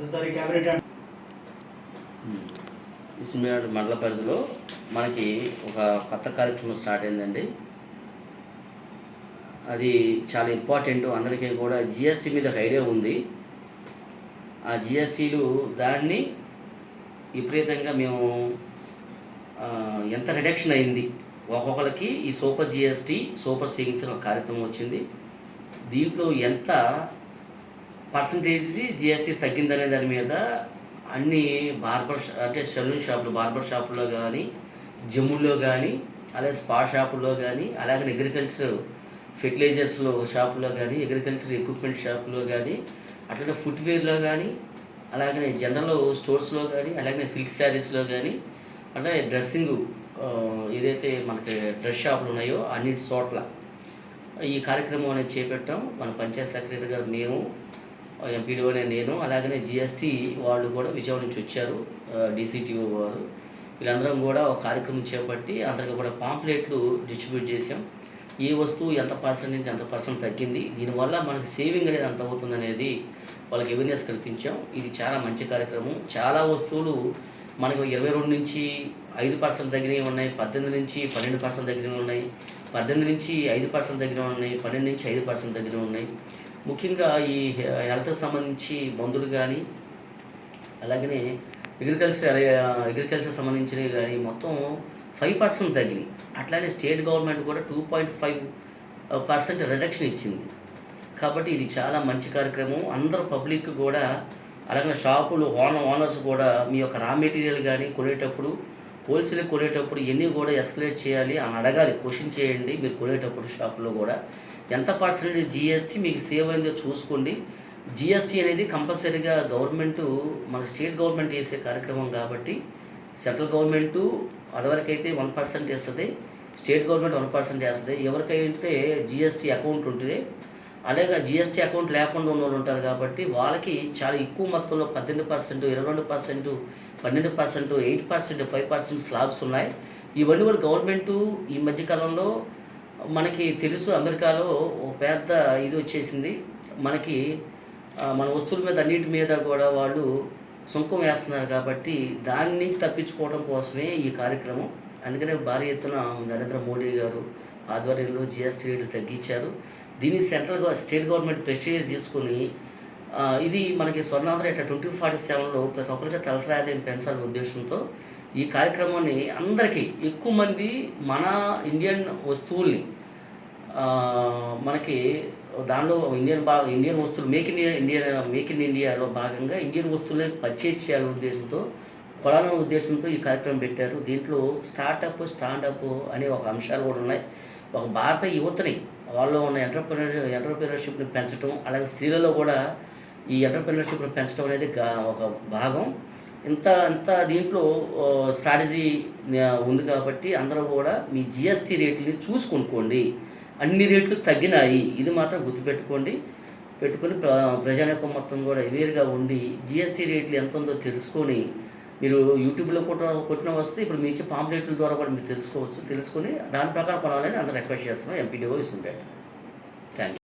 తదుపరి మండల పరిధిలో మనకి ఒక కొత్త కార్యక్రమం స్టార్ట్ అయిందండి. అది చాలా ఇంపార్టెంట్ అందరికీ కూడా జిఎస్టీ మీద ఒక ఐడియా ఉంది. ఆ జిఎస్టీలు దాన్ని విపరీతంగా మేము ఎంత రిడక్షన్ అయింది. ఒక్కొక్కరికి ఈ సూపర్ జిఎస్టీ సూపర్ సేవింగ్స్ ఒక కార్యక్రమం వచ్చింది. దీంట్లో ఎంత పర్సంటేజ్ జిఎస్టీ తగ్గిందనే దాని మీద అన్ని బార్బర్ అంటే సెలూన్ షాపులు బార్బర్ షాపుల్లో కానీ జిమ్ముల్లో కానీ అలాగే స్పా షాపుల్లో కానీ అలాగే అగ్రికల్చర్ ఫెర్టిలైజర్స్లో షాపులో కానీ అగ్రికల్చర్ ఎక్విప్మెంట్ షాపులో కానీ అట్లనే ఫుట్వేర్లో కానీ అలాగనే జనరల్ స్టోర్స్లో కానీ అలాగే సిల్క్ శారీస్లో కానీ అంటే డ్రెస్సింగ్ ఏదైతే మనకి డ్రెస్ షాపులు ఉన్నాయో అన్నిటి చోట్ల ఈ కార్యక్రమం అనేది చేపట్టాం. మన పంచాయత్ సెక్రటరీ గారు మేము ఎంపీడీఓ అనే నేను అలాగనే జిఎస్టీ వాళ్ళు కూడా విజయవాడ నుంచి వచ్చారు డీసీటీఓ వారు. వీళ్ళందరం కూడా ఒక కార్యక్రమం చేపట్టి అందరికి కూడా పాంప్లెట్లు డిస్ట్రిబ్యూట్ చేసాం ఏ వస్తువు ఎంత పర్సెంట్ నుంచి ఎంత పర్సెంట్ తగ్గింది దీనివల్ల మనకి సేవింగ్ అనేది ఎంత అవుతుంది అనేది వాళ్ళకి అవేర్నెస్ కల్పించాం. ఇది చాలా మంచి కార్యక్రమం. చాలా వస్తువులు మనకు ఇరవై రెండు నుంచి ఐదు పర్సెంట్ తగ్గినవి ఉన్నాయి పద్దెనిమిది నుంచి పన్నెండు పర్సెంట్ తగ్గినవి ఉన్నాయి పద్దెనిమిది నుంచి ఐదు పర్సెంట్ తగ్గినవి ఉన్నాయి పన్నెండు నుంచి ఐదు పర్సెంట్ తగ్గినవి ఉన్నాయి. ముఖ్యంగా ఈ హెల్త్కి సంబంధించి మందులు కానీ అలాగనే అగ్రికల్చర్ అగ్రికల్చర్ సంబంధించినవి కానీ మొత్తం ఫైవ్ పర్సెంట్ తగ్గినాయి. అట్లానే స్టేట్ గవర్నమెంట్ కూడా two point five percent reduction ఇచ్చింది. కాబట్టి ఇది చాలా మంచి కార్యక్రమం. అందరు పబ్లిక్ కూడా అలాగే షాపులు ఓన ఓనర్స్ కూడా మీ యొక్క రా మెటీరియల్ కానీ కొనేటప్పుడు హోల్సేల్ కొనేటప్పుడు ఇవన్నీ కూడా ఎస్కలేట్ చేయాలి అని అడగాలి. క్వశ్చన్ చేయండి. మీరు కొనేటప్పుడు షాపులో కూడా ఎంత పర్సెంటేజ్ జిఎస్టీ మీకు సేవ్ అయిందో చూసుకోండి. జిఎస్టీ అనేది కంపల్సరీగా గవర్నమెంట్ మన స్టేట్ గవర్నమెంట్ చేసే కార్యక్రమం కాబట్టి సెంట్రల్ గవర్నమెంట్ అదివరకైతే వన్ పర్సెంట్ వేస్తుంది స్టేట్ గవర్నమెంట్ వన్ పర్సెంట్ వేస్తుంది ఎవరికైతే జిఎస్టీ అకౌంట్ ఉంటే అలాగే జిఎస్టీ అకౌంట్ లేకుండా ఉన్న వాళ్ళు ఉంటారు కాబట్టి వాళ్ళకి చాలా ఎక్కువ మొత్తంలో పద్దెనిమిది పర్సెంట్ ఇరవై రెండు పర్సెంట్ పన్నెండు percent eight percent five percent slabs ఉన్నాయి. ఇవన్నీ కూడా గవర్నమెంట్ ఈ మధ్యకాలంలో మనకి తెలుసు అమెరికాలో ఒక పెద్ద ఇది వచ్చేసింది. మనకి మన వస్తువుల మీద అన్నిటి మీద కూడా వాళ్ళు సుంకం వేస్తున్నారు కాబట్టి దాని నుంచి తప్పించుకోవడం కోసమే ఈ కార్యక్రమం. అందుకనే భారీ ఎత్తున నరేంద్ర మోడీ గారు ఆధ్వర్యంలో జిఎస్టీ రేట్లు తగ్గించారు. దీన్ని సెంట్రల్ గవ- స్టేట్ గవర్నమెంట్ ప్రెస్టేజ్ తీసుకుని ఇది మనకి స్వర్ణాంధ్ర ఇట్లా ట్వంటీ ఫార్టీ సెవెన్లో ప్రతి ఒక్కరికి తలసరి పెంచాలనే ఉద్దేశంతో ఈ కార్యక్రమాన్ని అందరికీ ఎక్కువ మంది మన ఇండియన్ వస్తువుల్ని మనకి దానిలో ఇండియన్ బా ఇండియన్ వస్తువులు make in India make in ఇండియాలో భాగంగా ఇండియన్ వస్తువులని పర్చేజ్ చేయాలనే ఉద్దేశంతో కొలాలనే ఉద్దేశంతో ఈ కార్యక్రమం పెట్టారు. దీంట్లో స్టార్టప్ స్టాండప్ అనే ఒక అంశాలు కూడా ఉన్నాయి. ఒక భారత యువతని వాళ్ళు ఉన్న ఎంటర్ప్రినర్ ఎంటర్ప్రినర్షిప్ని పెంచడం అలాగే స్త్రీలలో కూడా ఈ ఎంటర్ప్రినర్షిప్ని పెంచడం అనేది ఒక భాగం. ఇంత ఇంత దీంట్లో స్ట్రాటజీ ఉంది కాబట్టి అందరూ కూడా మీ జిఎస్టీ రేట్లని చూసి కొనుక్కోండి అన్ని రేట్లు తగ్గినాయి. ఇది మాత్రం గుర్తుపెట్టుకోండి. పెట్టుకొని ప్ర ప్రజానికం మొత్తం కూడా అవేర్గా ఉండి జిఎస్టీ రేట్లు ఎంత ఉందో తెలుసుకొని మీరు యూట్యూబ్లో కొట్ట కొట్టిన వస్తే ఇప్పుడు మీ ఇచ్చే పాంప్లెట్ల ద్వారా కూడా మీరు తెలుసుకోవచ్చు. తెలుసుకొని దాని ప్రకారం కొనాలని అందరూ రిక్వెస్ట్ చేస్తున్నాం. MPDO ఇస్తుంటాడు thank you